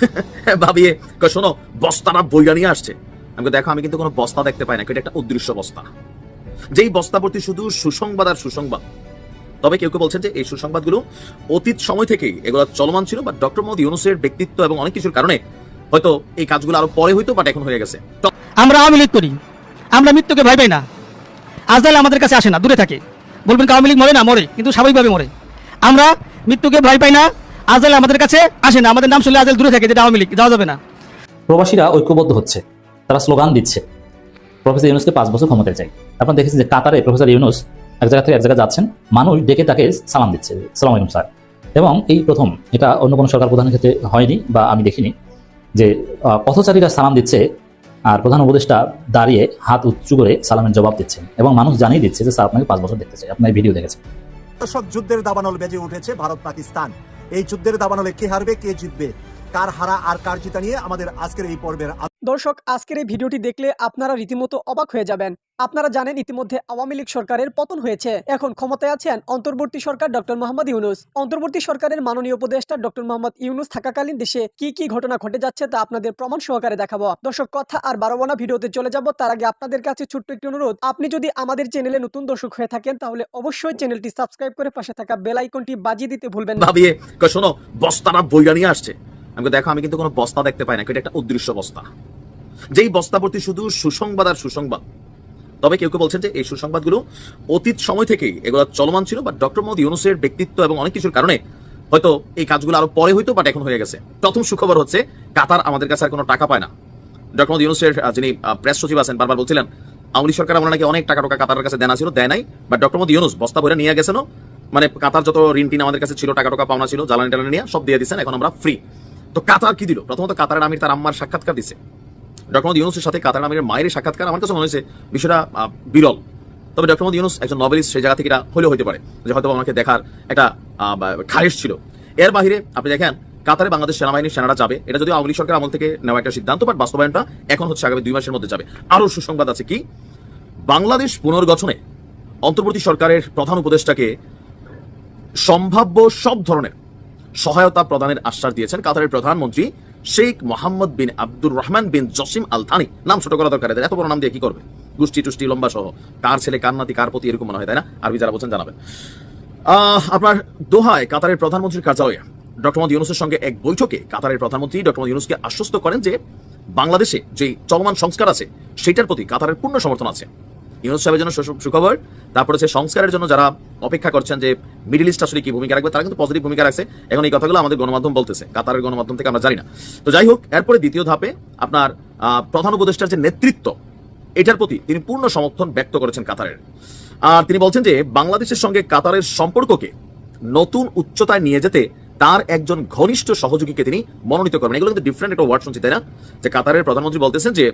শোনো, বস্তাটা বইরা নিয়ে আসছে। দেখো, আমি কিন্তু কোনো বস্তা দেখতে পাই না একটা অদৃশ্য বস্তা। যেই শুধু সুসংবাদ আর সুসংবাদ। তবে কেউ কেউ বলছেন যে, এই সুসংবাদগুলো অতীত সময় থেকেই এগুলো চলমান ছিল বা ডক্টর মোহাম্মদ ইউনুসের ব্যক্তিত্ব এবং অনেক কিছুর কারণে হয়তো এই কাজগুলো আরও পরে হইতো, বাট এখন হয়ে গেছে। আমরা আওয়ামী লীগ করি, আমরা মৃত্যুকে ভয় পাই না। আজরাইল আমাদের কাছে আসে না, দূরে থাকে। বলবেন আওয়ামী লীগ মরে না? মরে, কিন্তু স্বাভাবিকভাবে মরে। আমরা মৃত্যুকে ভয় পাই না আজরাইল আমাদের কাছে আসে না আমাদের নাম শুনলে আজরাইল দূরে থাকে যেটা আওয়ামী লীগ যাওয়া যাবে না। প্রবাসীরা ঐক্যবদ্ধ হচ্ছে তারা স্লোগান দিচ্ছে। প্রফেসর ইউনুসকে পাঁচ বছর ক্ষমতায় চাই। আপনারা দেখেছেন যে কাতারে প্রফেসর ইউনুস এক জায়গা থেকে এক জায়গায় যাচ্ছেন মানুষ ডেকে তাকে সালাম দিচ্ছে সালাম আলাইকুম স্যার। এবং এই প্রথম এটা অন্য কোনো সরকার প্রধানের ক্ষেত্রে হয়নি বা আমি দেখিনি যে পথচারীরা সালাম দিচ্ছে আর প্রধান উপদেষ্টা দাঁড়িয়ে হাত উঁচু করে সালামের জবাব দিচ্ছেন। এবং মানুষ জানিয়ে দিচ্ছে যে স্যার আপনাকে পাঁচ বছর দেখতে চাই। আপনার ভিডিও দেখেছেন। দর্শক যুদ্ধের দাবানল বেজে উঠেছে ভারত পাকিস্তান এই যুদ্ধের দাবানলে কে হারবে, কে জিতবে? কার হারা আর কার জিতা নিয়ে আমাদের আজকের এই পর্বের দর্শক, আজকের এই ভিডিওটি দেখলে আপনারা রীতিমতো অবাক হয়ে যাবেন। আপনারা জানেন ইতিমধ্যে আওয়ামী লীগ সরকারের পতন হয়েছে। এখন ক্ষমতায় আছেন অন্তর্বর্তী সরকার ডক্টর মোহাম্মদ ইউনুস। অন্তর্বর্তী সরকারের মাননীয় উপদেষ্টা ডক্টর মোহাম্মদ ইউনুস থাকাকালীন দেশে কি কি ঘটনা ঘটে যাচ্ছে তা আপনাদের প্রমাণ সহকারে দেখাবো। দর্শক, কথা আর বারোবানা ভিডিওতে চলে যাব। তার আগে আপনাদের কাছে ছোট্ট একটি অনুরোধ। আপনি যদি আমাদের চ্যানেলে নতুন দর্শক হয়ে থাকেন, তাহলে অবশ্যই চ্যানেলটি সাবস্ক্রাইব করে পাশে থাকা বেল আইকনটি বাজিয়ে দিতে ভুলবেন না। ভাবিয়ে শোনো, বস্তাটা বইরা নিয়ে আসছে। আমি দেখো, আমি কিন্তু কোনো বস্তা দেখতে পাই না। এটা একটা অদৃশ্য বস্তা। যেই বস্তাবর্তী শুধু সুসংবাদ আর সুসংবাদ। তবে কেউ কেউ বলছেন যে এই সুসংবাদগুলো অতীত সময় থেকেই এগুলো চলমান ছিল বা ডক্টর মোহাম্মদ ইউনুসের ব্যক্তিত্ব এবং অনেক কিছুর কারণে হয়তো এই কাজগুলো আরও পরে হইতো বাট এখন হয়ে গেছে। প্রথম সুখবর হচ্ছে, কাতার আমাদের কাছে আর কোনো টাকা পায় না। ডক্টর মোহাম্মদ ইউনুসের যিনি প্রেস সচিব আছেন, বারবার বলছিলেন, আওয়ামী সরকার আমরা নাকি অনেক টাকা টাকা কাতারের কাছে দেনা ছিল, দেয় নাই বাট ডক্টর মোহাম্মদ ইউনুস বস্তা ভরে নিয়ে গেছেন মানে কাতার যত ঋণ টিন আমাদের কাছে ছিল, টাকা টাকা পাওনা ছিল, জ্বালানি টালানি নিয়ে সব দিয়ে দিচ্ছেন এখন আমরা ফ্রি তো কাতার কি দিল? প্রথমত কাতারের আমির তার আম্মার সাক্ষাৎকার দিছে। ডক্টর ইউনুসের সাথে কাতার আমিরের মায়ের সাক্ষাৎকার আমার কাছে মনে হয়েছে বিষয়টা বিরল। তবে ডক্টর মোহাম্মদ ইউনুস একজন নভেলিস্ট সেই জায়গা থেকে এটা হলেও হতে পারে যে হয়তো আমাকে দেখার একটা খারিশ ছিল। এর বাইরে আপনি দেখেন, কাতারে বাংলাদেশ সেনাবাহিনীর সেনারা যাবে। এটা যদি আওয়ামী সরকার আমল থেকে নেওয়া একটা সিদ্ধান্ত বাট বাস্তবায়নটা এখন হচ্ছে আগামী দুই মাসের মধ্যে যাবে। আরও সুসংবাদ আছে কি? বাংলাদেশ পুনর্গঠনে অন্তর্বর্তী সরকারের প্রধান উপদেষ্টাকে সম্ভাব্য সব ধরনের সহায়তা প্রদানের আশ্বাস দিয়েছেন কাতারের প্রধানমন্ত্রী Sheikh Mohammed bin Abdur Rahman bin Jassim Al Thani নাম ছোট করা দরকার এত বড় নাম দিয়ে কি করবে? গোষ্ঠী টুষ্টি লম্বা সহ। কার ছেলে, কার নাতি, কার প্রতি এরকম মনে হয়, তাই না? আরবি যারা বলছেন জানাবেন। আপনার দোহায় কাতারের প্রধানমন্ত্রীর কার্যালয়ে ডক্টর মোহাম্মদ ইউনুসের সঙ্গে এক বৈঠকে কাতারের প্রধানমন্ত্রী ডক্টর ইউনুসকে আশ্বস্ত করেন যে বাংলাদেশে যে চলমান সংস্কার আছে, সেটার প্রতি কাতারের পূর্ণ সমর্থন আছে। ইউনুস সাহেবের জন্য সুখবর। তারপরে হচ্ছে সংস্কারের জন্য যারা অপেক্ষা করছেন যে মিডিল ইস্ট আসলে কি ভূমিকা রাখবে, তারা কিন্তু পজিটিভ ভূমিকা রাখছে। এখন এই কথাগুলো আমাদের গণমাধ্যম বলতেছে, কাতারের গণমাধ্যম থেকে আমরা জানি না। তো যাই হোক, এরপরে দ্বিতীয় ধাপে আপনার প্রধান উপদেষ্টার যে নেতৃত্ব, এটার প্রতি তিনি পূর্ণ সমর্থন ব্যক্ত করেছেন কাতারের। আর তিনি বলছেন যে, বাংলাদেশের সঙ্গে কাতারের সম্পর্ককে নতুন উচ্চতায় নিয়ে যেতে তার একজন ঘনিষ্ঠ সহযোগীকে তিনি মনোনীত করবেন। এগুলো কিন্তু ডিফারেন্ট একটা ওয়ার্ড শুনছি, তাই না? যে কাতারের প্রধানমন্ত্রী বলতেছেন যে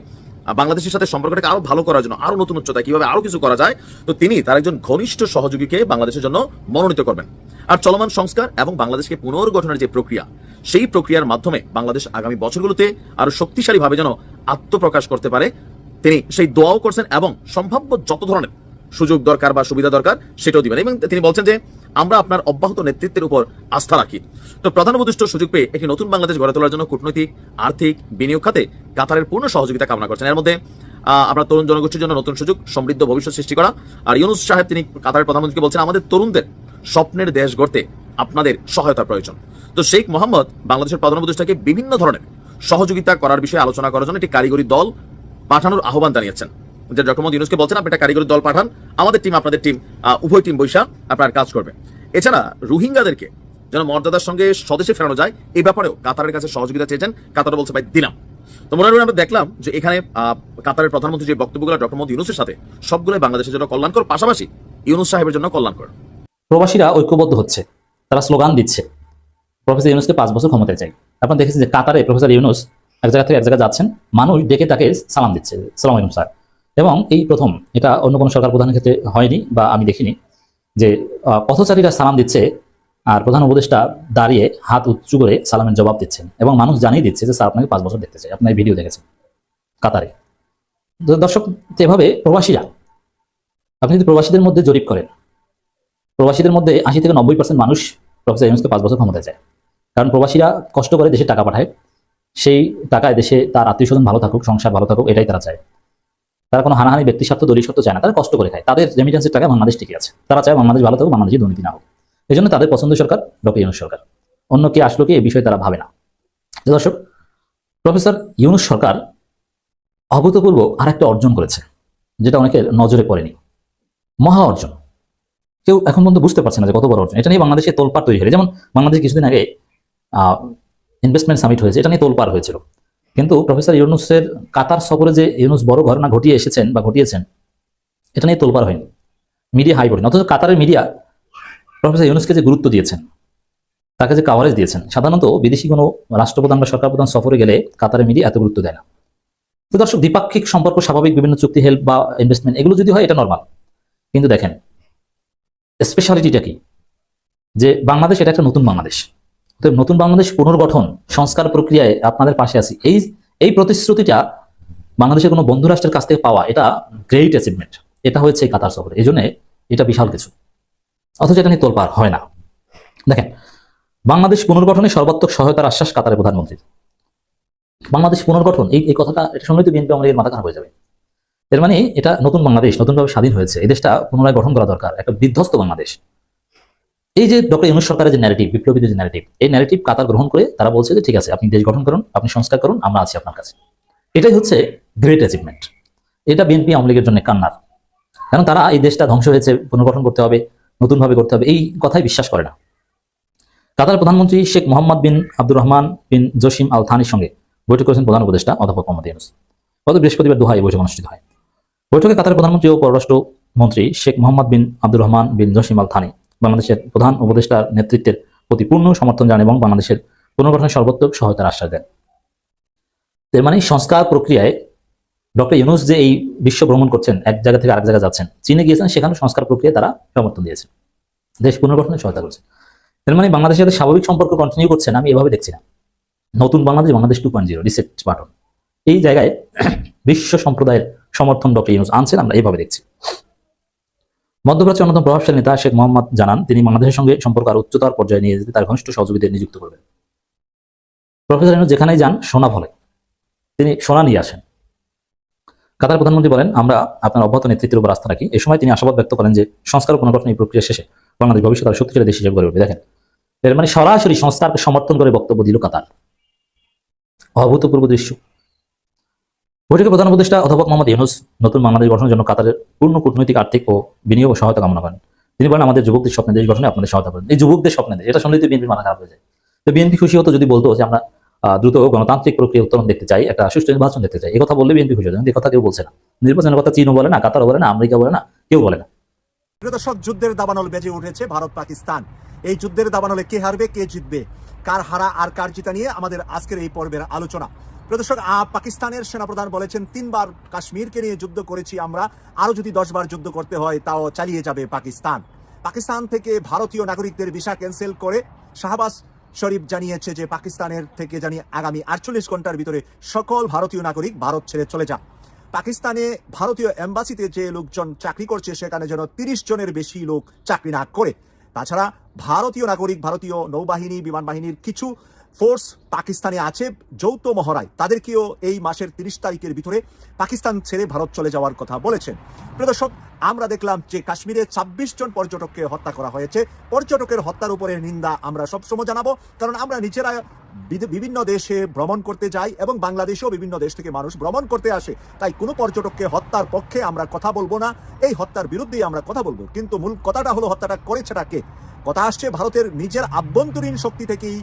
বাংলাদেশের সাথে সম্পর্কটাকে আরও ভালো করার জন্য, আরও নতুন উচ্চতা কীভাবে আরও কিছু করা যায়, তো তিনি তার একজন ঘনিষ্ঠ সহযোগীকে বাংলাদেশের জন্য মনোনীত করবেন। আর চলমান সংস্কার এবং বাংলাদেশকে পুনর্গঠনের যে প্রক্রিয়া, সেই প্রক্রিয়ার মাধ্যমে বাংলাদেশ আগামী বছরগুলোতে আরও শক্তিশালীভাবে যেন আত্মপ্রকাশ করতে পারে। তিনি সেই দোয়াও করছেন এবং সম্ভাব্য যত ধরনের সুযোগ দরকার বা সুবিধা দরকার, সেটাও দিবেন এবং তিনি বলছেন যে, আমরা আপনার অব্যাহত নেতৃত্বের উপর আস্থা রাখি। তো প্রধান উপদেষ্টা সুযোগ পেয়ে একটি নতুন বাংলাদেশ গড়ে তোলার জন্য কূটনৈতিক, আর্থিক, বিনিয়োগ খাতে কাতারের পূর্ণ সহযোগিতা কামনা করছেন। এর মধ্যে আপনার তরুণ জনগোষ্ঠীর জন্য নতুন সুযোগ, সমৃদ্ধ ভবিষ্যৎ সৃষ্টি করা আর ইউনুস সাহেব তিনি কাতারের প্রধানমন্ত্রীকে বলছেন, আমাদের তরুণদের স্বপ্নের দেশ গড়তে আপনাদের সহায়তা প্রয়োজন। তো শেখ মোহাম্মদ বাংলাদেশের প্রধান উপদেষ্টাকে বিভিন্ন ধরনের সহযোগিতা করার বিষয়ে আলোচনা করার জন্য একটি কারিগরি দল পাঠানোর আহ্বান জানিয়েছেন। যে ডক্টর মোহাম্মদ ইউনুসকে বলছেন, আপনি একটা কারিগরি দল পাঠান। আমাদের টিম, আপনাদের টিম উভয় টিম বৈশা আপনার কাজ করবে। এছাড়া রোহিঙ্গাদেরকে যেন মর্যাদার সঙ্গে স্বদেশে ফেরানো যায়, এই ব্যাপারেও কাতারের কাছে সহযোগিতা চেয়েছেন। কাতার বলছে, ভাই, দিলাম। তো মনে হয় আমরা দেখলাম যে এখানে কাতারের প্রধানমন্ত্রী যে বক্তব্যগুলো ডক্টর মোহাম্মদ ইউনুসের সাথে, সবগুলোই বাংলাদেশের জন্য কল্যাণকর, পাশাপাশি ইউনুস সাহেবের জন্য কল্যাণকর। প্রবাসীরা ঐক্যবদ্ধ হচ্ছে। তারা স্লোগান দিচ্ছে, প্রফেসর ইউনুসকে পাঁচ বছর ক্ষমতায় চাই। আপনারা দেখেছেন যে কাতারে প্রফেসর ইউনুস এক জায়গা থেকে এক জায়গায় যাচ্ছেন। মানুষ ডেকে তাকে সালাম দিচ্ছে। সালাম আলাইকুম, স্যার। এবং এই প্রথম, এটা অন্য কোনো সরকার প্রধানের ক্ষেত্রে হয়নি বা আমি দেখিনি, যে পথচারীরা সালাম দিচ্ছে আর প্রধান উপদেষ্টা দাঁড়িয়ে হাত উঁচু করে সালামের জবাব দিচ্ছেন এবং মানুষ জানিয়ে দিচ্ছে যে, স্যার, আপনাকে পাঁচ বছর দেখতে চাই। আপনার ভিডিও দেখেছেন কাতারে। দর্শক এভাবে প্রবাসীরা, আপনি যদি প্রবাসীদের মধ্যে জরিপ করেন, প্রবাসীদের মধ্যে আশি থেকে নব্বই পার্সেন্ট মানুষ প্রফেসর ইউনুসকে পাঁচ বছর ক্ষমতায় চায়। কারণ প্রবাসীরা কষ্ট করে দেশে টাকা পাঠায়, সেই টাকায় দেশে তার আত্মীয় স্বজন ভালো থাকুক, সংসার ভালো থাকুক, এটাই তারা চায়। তারা কোনো হানাহানি ব্যক্তি স্বার্থ দলীয় স্বার্থ চায় না। তারা কষ্ট করে খায়। তাদের রেমিটেন্সের টাকা বাংলাদেশ টিকে আছে তারা চায় বাংলাদেশ ভালো থাকুক বাংলাদেশে দুর্নীতি না হোক। এই জন্য তাদের পছন্দের সরকার ডক্টর ইউনুস সরকার। অন্য কে আসলো কি এই বিষয়ে তারা ভাবে না। দর্শক, প্রফেসর ইউনুস সরকার অভূতপূর্ব আর একটা অর্জন করেছে, যেটা অনেকের নজরে পড়েনি। মহা অর্জন। কেউ এখন পর্যন্ত বুঝতে পারছে না যে কত বড় অর্জন। এটা নিয়ে বাংলাদেশে তোলপাড় তৈরি হয়েছে। যেমন বাংলাদেশে কিছুদিন আগে ইনভেস্টমেন্ট সামিট হয়েছে। এটা নিয়ে তোলপাড় হয়েছিল। কিন্তু প্রফেসর ইউনুসের কাতার সফরে যে ইউনুস বড় ঘটনা ঘটিয়ে এসেছেন বা ঘটিয়েছেন, এটা নিয়ে তোলপার হয়নি। মিডিয়া হাই পড়েনি অথচ কাতারের মিডিয়া প্রফেসর ইউনুসকে যে গুরুত্ব দিয়েছেন, তাকে যে কাভারেজ দিয়েছেন, সাধারণত বিদেশি কোনো রাষ্ট্রপ্রধান বা সরকার প্রধান সফরে গেলে কাতারের মিডিয়া এত গুরুত্ব দেয় না। তো দর্শক, দ্বিপাক্ষিক সম্পর্ক, স্বাভাবিক বিভিন্ন চুক্তি হেল্প বা ইনভেস্টমেন্ট এগুলো যদি হয় এটা নর্মাল কিন্তু দেখেন স্পেশালিটিটা কি? যে বাংলাদেশ এটা একটা নতুন বাংলাদেশ। তো নতুন বাংলাদেশ পুনর্গঠন সংস্কার প্রক্রিয়ায় আপনাদের পাশে আছি। এই এই প্রতিশ্রুতিটা বাংলাদেশের কোনো বন্ধু রাষ্ট্রের কাছ থেকে পাওয়া, এটা গ্রেট অ্যাচিভমেন্ট এটা হয়েছে কাতার সফরে। এই জন্য এটা বিশাল কিছু। অথচ এটা নিয়ে তোলপার হয় না। দেখেন, বাংলাদেশ পুনর্গঠনে সর্বাত্মক সহায়তার আশ্বাস কাতারের প্রধানমন্ত্রী বাংলাদেশ পুনর্গঠন, এই এই কথাটা এটা শুনলেই তো বিএনপি আমাদের মাথা খারাপ হয়ে যাবে। এর মানে এটা নতুন বাংলাদেশ, নতুনভাবে স্বাধীন হয়েছে। এই দেশটা পুনরায় গঠন করা দরকার। একটা বিধ্বস্ত বাংলাদেশ। এই যে ডক্টর ইউনুস সরকারের যে ন্যারেটিভ বিপ্লবীদের যে ন্যারেটিভ এই ন্যারেটিভ কাতার গ্রহণ করে তারা বলছে যে, ঠিক আছে, আপনি দেশ গঠন করুন, আপনি সংস্কার করুন, আমরা আছি আপনার কাছে। এটাই হচ্ছে গ্রেট অ্যাচিভমেন্ট এটা বিএনপি আওয়ামী লীগের জন্য কান্নার। কারণ তারা এই দেশটা ধ্বংস হয়েছে, পুনর্গঠন করতে হবে, নতুনভাবে করতে হবে, এই কথাই বিশ্বাস করে না। কাতার প্রধানমন্ত্রী Sheikh Mohammed bin Abdur Rahman bin Jassim আল থানির সঙ্গে বৈঠক করেছেন প্রধান উপদেষ্টা অধ্যাপক মোহাম্মদ ইউনুস। গত বৃহস্পতিবার দোহায় বৈঠক অনুষ্ঠিত হয়। বৈঠকে কাতার প্রধানমন্ত্রী ও পররাষ্ট্র মন্ত্রী Sheikh Mohammed bin Abdur Rahman bin Jassim Al Thani বাংলাদেশের প্রধান উপদেষ্টার নেতৃত্বের প্রতি পূর্ণ সমর্থন জানান এবং বাংলাদেশের পুনর্গঠনের সর্বোত্তম সহায়তার আশ্বাস দেন। এর মানে সংস্কার প্রক্রিয়ায় ডক্টর ইউনুস যে এই বিশ্ব ভ্রমণ করছেন, এক জায়গা থেকে আরেক জায়গায় যাচ্ছেন, চীনে গিয়েছেন সেখানে সংস্কার প্রক্রিয়ায় তারা সমর্থন দিয়েছে দেশ পুনর্গঠনে সহায়তা করছে। এর মানে বাংলাদেশের সাথে স্বাভাবিক সম্পর্ক কন্টিনিউ করছেন আমি এভাবে দেখছি না। নতুন Bangladesh Bangladesh two point zero reset button এই জায়গায় বিশ্ব সম্প্রদায়ের সমর্থন ডক্টর ইউনুস আনছেন, আমরা এইভাবে দেখছি। মধ্যপ্রাচ্যের অন্যতম প্রভাবশালী নেতা শেখ মোহাম্মদ জানান, তিনি বাংলাদেশের সঙ্গে সম্পর্ক আর উচ্চতর পর্যায়ে নিয়ে যেতে তার ঘনিষ্ঠ সহযোগীদের নিযুক্ত করবেন। প্রফেসর ইউনুস যেখানেই যান, সোনা ফলে। তিনি সোনা নিয়ে আসেন। কাতার প্রধানমন্ত্রী বলেন, আমরা আপনার অব্যাহত নেতৃত্বের উপর আস্থা রাখি। এই সময় তিনি আশাবাদ ব্যক্ত করেন যে, সংস্কার পুনর্গঠন এই প্রক্রিয়া শেষে বাংলাদেশ ভবিষ্যৎ আর শক্তিশালী দেশ হিসেবে গড়ে উঠবে। দেখেন, এর মানে সরাসরি সংস্কারকে সমর্থন করে বক্তব্য দিল কাতার। অভূতপূর্ব দৃশ্য। বৈঠকে প্রধান উপদেষ্টা অধ্যাপক মোহাম্মদ ইউনুস নতুন বাংলাদেশ গঠনের জন্য কাতারের পূর্ণ কূটনৈতিক, আর্থিক ও বিনিয়োগ সহায়তা কামনা করেন। তিনি বলেন, আমাদের যুবকদের স্বপ্নে দেশ গঠনে আপনাদের সহায়তা করেন। এই যুবকদের স্বপ্নে দেশ, এটা শুনলেই তো বিএনপির মাথা খারাপ হয়ে যায়। তো বিএনপি খুশি হতো যদি বলতো যে, আমরা দ্রুত গণতান্ত্রিক প্রক্রিয়া উত্তরণ দেখতে চাই, একটা সুষ্ঠু নির্বাচন দেখতে চাই। এই কথা বললে বিএনপি খুশি হতো, কিন্তু কথা কেউ বলছে না। নির্বাচনের কথা চীনও বলে না, কাতারও বলে না আমেরিকা বলে না, কেউ বলে না। দর্শক, যুদ্ধের দাবানল বেজে উঠেছে ভারত, পাকিস্তান। এই যুদ্ধের দাবানলে কে হারবে, কে জিতবে, কার হারা আর কার জিতা নিয়ে আমাদের আজকের এই পর্বের আলোচনা। প্রিয় দর্শক আহ, পাকিস্তানের সেনাপ্রধান বলেছেন তিনবার কাশ্মীরকে নিয়ে যুদ্ধ করেছি আমরা আরও যদি দশবার যুদ্ধ করতে হয় তাও চালিয়ে যাবে পাকিস্তান। পাকিস্তান থেকে ভারতীয় নাগরিকদের ভিসা ক্যান্সেল করে শাহবাজ শরীফ জানিয়েছে যে পাকিস্তানের থেকে জানি আগামী আটচল্লিশ ঘণ্টার ভিতরে সকল ভারতীয় নাগরিক ভারত ছেড়ে চলে যান। পাকিস্তানে ভারতীয় এম্বাসিতে যে লোকজন চাকরি করছে সেখানে যেন তিরিশ জনের বেশি লোক চাকরি না করে। তাছাড়া ভারতীয় নাগরিক ভারতীয় নৌবাহিনী বিমান বাহিনীর কিছু ফোর্স পাকিস্তানে আছে। যৌথ মহড়ায় তাদেরকেও এই মাসের তিরিশ তারিখের ভিতরে পাকিস্তান ছেড়ে ভারত চলে যাওয়ার কথা বলেছেন। প্রদর্শক আমরা দেখলাম যে কাশ্মীরে ছাব্বিশ জন পর্যটককে হত্যা করা হয়েছে। পর্যটকের হত্যার উপরে নিন্দা আমরা সবসময় জানাব। কারণ আমরা নিজেরা বিভিন্ন দেশে ভ্রমণ করতে যাই এবং বাংলাদেশেও বিভিন্ন দেশ থেকে মানুষ ভ্রমণ করতে আসে। তাই কোনো পর্যটককে হত্যার পক্ষে আমরা কথা বলব না। এই হত্যার বিরুদ্ধেই আমরা কথা বলব। কিন্তু মূল কথাটা হলো, হত্যাটা করেছেটা কে? কথা আসছে ভারতের নিজের আভ্যন্তরীণ শক্তি থেকেই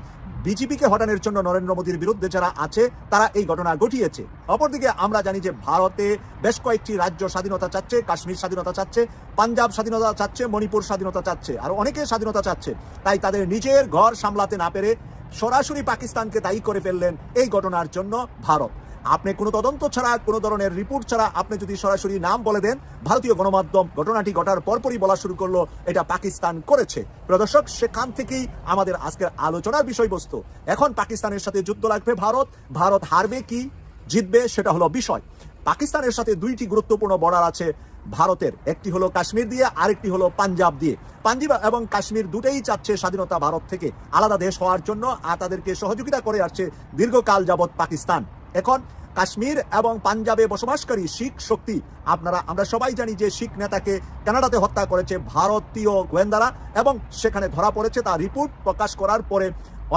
বিজেপিকে হটানোর জন্য নরেন্দ্র মোদীর বিরুদ্ধে যারা আছে, তারা এই ঘটনা ঘটিয়েছে। অপরদিকে আমরা জানি যে ভারতে বেশ কয়েকটি রাজ্য স্বাধীনতা চাচ্ছে, কাশ্মীর স্বাধীনতা চাচ্ছে, পাঞ্জাব স্বাধীনতা চাচ্ছে, মণিপুর স্বাধীনতা চাচ্ছে, আর অনেকে স্বাধীনতা চাচ্ছে। তাই তাদের নিজের ঘর সামলাতে না পেরে সরাসরি পাকিস্তানকে দায়ী করে ফেললেন এই ঘটনার জন্য ভারত। আপনি কোনো তদন্ত ছাড়া, কোনো ধরনের রিপোর্ট ছাড়া আপনি যদি সরাসরি নাম বলে দেন, ভারতীয় গণমাধ্যম ঘটনাটি ঘটার পরপরই বলা শুরু করল, এটা পাকিস্তান করেছে। প্রদর্শক সেখান থেকেই আমাদের আজকের আলোচনার বিষয়বস্তু। এখন পাকিস্তানের সাথে যুদ্ধ লাগবে ভারত। ভারত হারবে কি, জিতবে, সেটা হলো বিষয়। পাকিস্তানের সাথে দুইটি গুরুত্বপূর্ণ বর্ডার আছে ভারতের। একটি হলো কাশ্মীর দিয়ে, আরেকটি হলো পাঞ্জাব দিয়ে। পাঞ্জাব এবং কাশ্মীর দুটেই চাচ্ছে স্বাধীনতা ভারত থেকে। আলাদা দেশ হওয়ার জন্য, আর তাদেরকে সহযোগিতা করে আসছে দীর্ঘকাল যাবৎ পাকিস্তান। এখন কাশ্মীর এবং পাঞ্জাবে বসবাসকারী শিখ শক্তি, আপনারা, আমরা সবাই জানি যে শিখ নেতাকে কানাডাতে হত্যা করেছে ভারতীয় গোয়েন্দারা এবং সেখানে ধরা পড়েছে, তার রিপোর্ট প্রকাশ করার পরে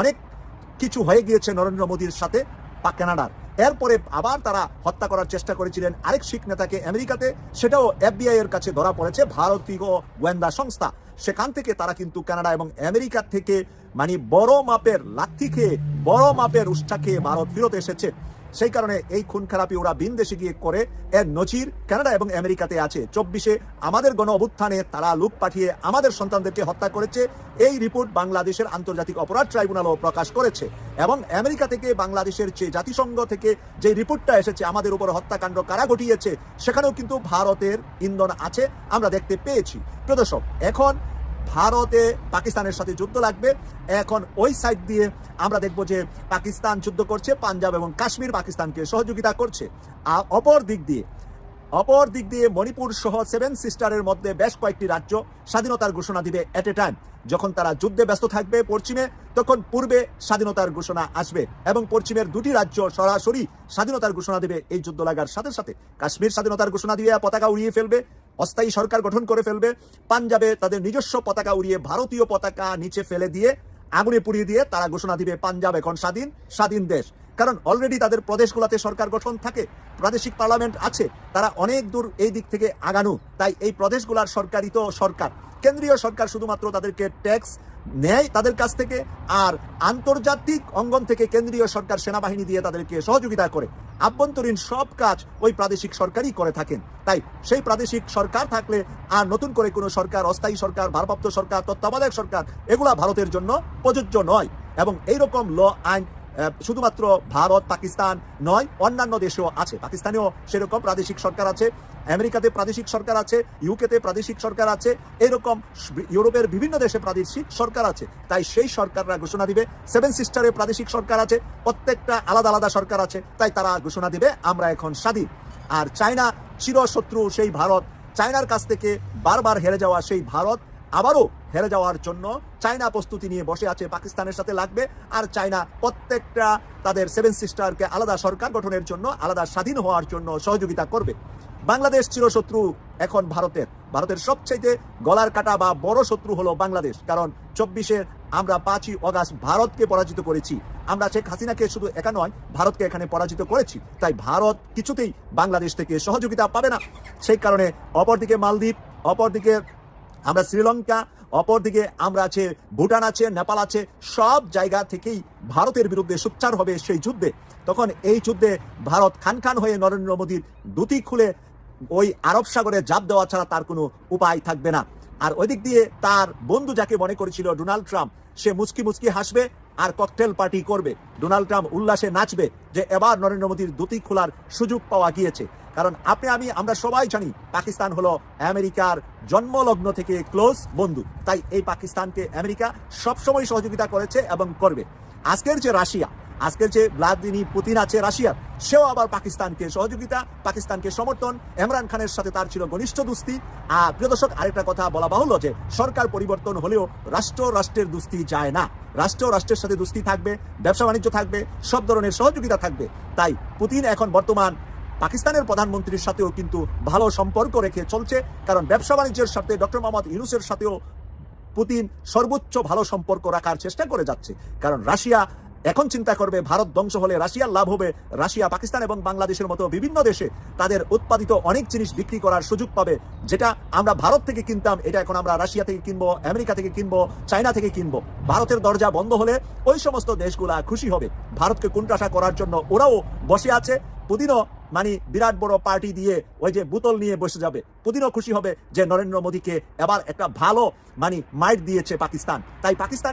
অনেক কিছু হয়ে গিয়েছে নরেন্দ্র মোদীর সাথে পা কানাডার। এরপরে আবার তারা হত্যা করার চেষ্টা করেছিলেন আরেক শিখ নেতাকে আমেরিকাতে, সেটাও এফবিআই এর কাছে ধরা পড়েছে ভারতীয় গোয়েন্দা সংস্থা। সেখান থেকে তারা কিন্তু কানাডা এবং আমেরিকা থেকে মানে বড় মাপের লাথি খেয়ে বড় মাপের উষ্ঠা খেয়ে ভারত ফিরত এসেছে। সেই কারণে এই খুন খারাপি ওরা বিন দেশে গিয়ে করে। এর নজির কানাডা এবং আমেরিকাতে আছে। চব্বিশে আমাদের গণ অভ্যুত্থানে তারা লোক পাঠিয়ে আমাদের সন্তানদেরকে হত্যা করেছে। এই রিপোর্ট বাংলাদেশের আন্তর্জাতিক অপরাধ ট্রাইব্যুনালও প্রকাশ করেছে এবং আমেরিকা থেকে বাংলাদেশের যে জাতিসংঘ থেকে যে রিপোর্টটা এসেছে, আমাদের উপর হত্যাকাণ্ড কারা ঘটিয়েছে, সেখানেও কিন্তু ভারতের ইন্ধন আছে। আমরা দেখতে পেয়েছি। প্রদর্শক, এখন ভারতে পাকিস্তানের সাথে যুদ্ধ লাগবে। এখন ওই সাইড দিয়ে আমরা দেখব যে পাকিস্তান যুদ্ধ করছে, পাঞ্জাব এবং কাশ্মীর পাকিস্তানকে সহযোগিতা করছে। আর অপর দিক দিয়ে, অপর দিক দিয়ে মণিপুর সহ সেভেন সিস্টারের মধ্যে বেশ কয়েকটি রাজ্য স্বাধীনতার ঘোষণা দিবে এট এ টাইম যখন তারা যুদ্ধে ব্যস্ত থাকবে পশ্চিমে, তখন পূর্বে স্বাধীনতার ঘোষণা আসবে এবং পশ্চিমের দুটি রাজ্য সরাসরি স্বাধীনতার ঘোষণা দিবে এই যুদ্ধ লাগার সাথে সাথে। কাশ্মীর স্বাধীনতার ঘোষণা দিয়ে পতাকা উড়িয়ে ফেলবে অস্থায়ী সরকার গঠন করে ফেলবে, পাঞ্জাবে তাদের নিজস্ব পতাকা উড়িয়ে ভারতীয় পতাকা নিচে ফেলে দিয়ে আগুনে পুড়িয়ে দিয়ে তারা ঘোষণা দিবে, পাঞ্জাব এখন স্বাধীন স্বাধীন দেশ। কারণ অলরেডি তাদের প্রদেশগুলোতে সরকার গঠন থাকে, প্রাদেশিক পার্লামেন্ট আছে, তারা অনেক দূর এই দিক থেকে আগানো, তাই এই প্রদেশগুলার সরকারই তো সরকার। কেন্দ্রীয় সরকার শুধুমাত্র তাদেরকে ট্যাক্স নেয় তাদের কাছ থেকে, আর আন্তর্জাতিক অঙ্গন থেকে কেন্দ্রীয় সরকার সেনাবাহিনী দিয়ে তাদেরকে সহযোগিতা করে। আভ্যন্তরীণ সব কাজ ওই প্রাদেশিক সরকারই করে থাকেন। তাই সেই প্রাদেশিক সরকার থাকলে আর নতুন করে কোনো সরকার, অস্থায়ী সরকার, ভারপ্রাপ্ত সরকার, তত্ত্বাবধায়ক সরকার, এগুলা ভারতের জন্য প্রযোজ্য নয়। এবং এইরকম ল, আইন শুধুমাত্র ভারত, পাকিস্তান নয়, অন্যান্য দেশেও আছে। পাকিস্তানেও সেরকম প্রাদেশিক সরকার আছে, আমেরিকাতে প্রাদেশিক সরকার আছে, ইউকেতে প্রাদেশিক সরকার আছে, এরকম ইউরোপের বিভিন্ন দেশে প্রাদেশিক সরকার আছে। তাই সেই সরকাররা ঘোষণা দিবে। সেভেন সিস্টারে প্রাদেশিক সরকার আছে, প্রত্যেকটা আলাদা আলাদা সরকার আছে, তাই তারা ঘোষণা দিবে, আমরা এখন স্বাধীন। আর চায়না চিরশত্রু সেই ভারত। চায়নার কাছ থেকে বারবার হেরে যাওয়া সেই ভারত আবারও হেরে যাওয়ার জন্য চায়না প্রস্তুতি নিয়ে বসে আছে পাকিস্তানের সাথে লাগবে। আর চায়না প্রত্যেকটা তাদের সেভেন সিস্টারকে আলাদা সরকার গঠনের জন্য, আলাদা স্বাধীন হওয়ার জন্য সহযোগিতা করবে। বাংলাদেশ চিরশত্রু এখন ভারতের। ভারতের সবচাইতে গলার কাটা বা বড় শত্রু হলো বাংলাদেশ। কারণ চব্বিশের আমরা পাঁচই অগাস্ট ভারতকে পরাজিত করেছি। আমরা শেখ হাসিনাকে শুধু একা নয়, ভারতকে এখানে পরাজিত করেছি। তাই ভারত কিছুতেই বাংলাদেশ থেকে সহযোগিতা পাবে না। সেই কারণে অপরদিকে মালদ্বীপ, অপরদিকে আমরা শ্রীলঙ্কা, অপরদিকে আমরা আছে ভুটান আছে, নেপাল আছে, সব জায়গা থেকেই ভারতের বিরুদ্ধে সোচ্চার হবে সেই যুদ্ধে। তখন এই যুদ্ধে ভারত খান খান হয়ে নরেন্দ্র মোদীর দুটি খুলে ওই আরব সাগরে জাপ দেওয়া ছাড়া তার কোনো উপায় থাকবে না। আর ওই দিক দিয়ে তার বন্ধু যাকে মনে করেছিল ডোনাল্ড ট্রাম্প, সে মুচকি মুচকি হাসবে আর ককটেল পার্টি করবে। ডোনাল্ড ট্রাম্প উল্লাসে নাচবে যে এবার নরেন্দ্র মোদীর দুটি খোলার সুযোগ পাওয়া গিয়েছে। কারণ আপনি, আমি, আমরা সবাই জানি পাকিস্তান হলো আমেরিকার জন্মলগ্ন থেকে ক্লোজ বন্ধু। তাই এই পাকিস্তানকে আমেরিকা সবসময় সহযোগিতা করেছে এবং করবে। আজকের যে রাশিয়া আজকের যে ভ্লাদিমির পুতিন আছে রাশিয়ার, সেও আবার পাকিস্তানকে সহযোগিতা, পাকিস্তানকে সমর্থন। ইমরান খানের সাথে তার ছিল ঘনিষ্ঠ দুস্তি। আর প্রিয় দর্শক, আরেকটা কথা বলা বাহুল্য যে, সরকার পরিবর্তন হলেও রাষ্ট্র রাষ্ট্রের দুস্তি যায় না। রাষ্ট্র রাষ্ট্রের সাথে দুস্তি থাকবে, ব্যবসা বাণিজ্য থাকবে, সব ধরনের সহযোগিতা থাকবে। তাই পুতিন এখন বর্তমান পাকিস্তানের প্রধানমন্ত্রীর সাথেও কিন্তু ভালো সম্পর্ক রেখে চলছে। কারণ ব্যবসা বাণিজ্যের সাথে ডক্টর মোহাম্মদ ইউনুসের সাথেও পুতিন সর্বোচ্চ ভালো সম্পর্ক রাখার চেষ্টা করে যাচ্ছে। কারণ রাশিয়া এখন চিন্তা করবে ভারত ধ্বংস হলে রাশিয়ার লাভ হবে রাশিয়া, পাকিস্তান এবং বাংলাদেশের মতো বিভিন্ন দেশে। তাদের উৎপাদিত অনেক জিনিস বিক্রি করার সুযোগ পাবে, যেটা আমরা ভারত থেকে কিনতাম, এটা এখন আমরা রাশিয়া থেকে কিনবো, আমেরিকা থেকে কিনবো, চায়না থেকে কিনবো। ভারতের দরজা বন্ধ হলে ওই সমস্ত দেশগুলা খুশি হবে। ভারতকে কোণঠাসা করার জন্য ওরাও বসে আছে। পুদিনও মানে বিরাট বড় পার্টি দিয়ে ওই যে বোতল নিয়ে বসে যাবে। পুদিনও খুশি হবে যে নরেন্দ্র মোদীকে এবার একটা ভালো মানে মাইট দিয়েছে পাকিস্তান। তাই পাকিস্তান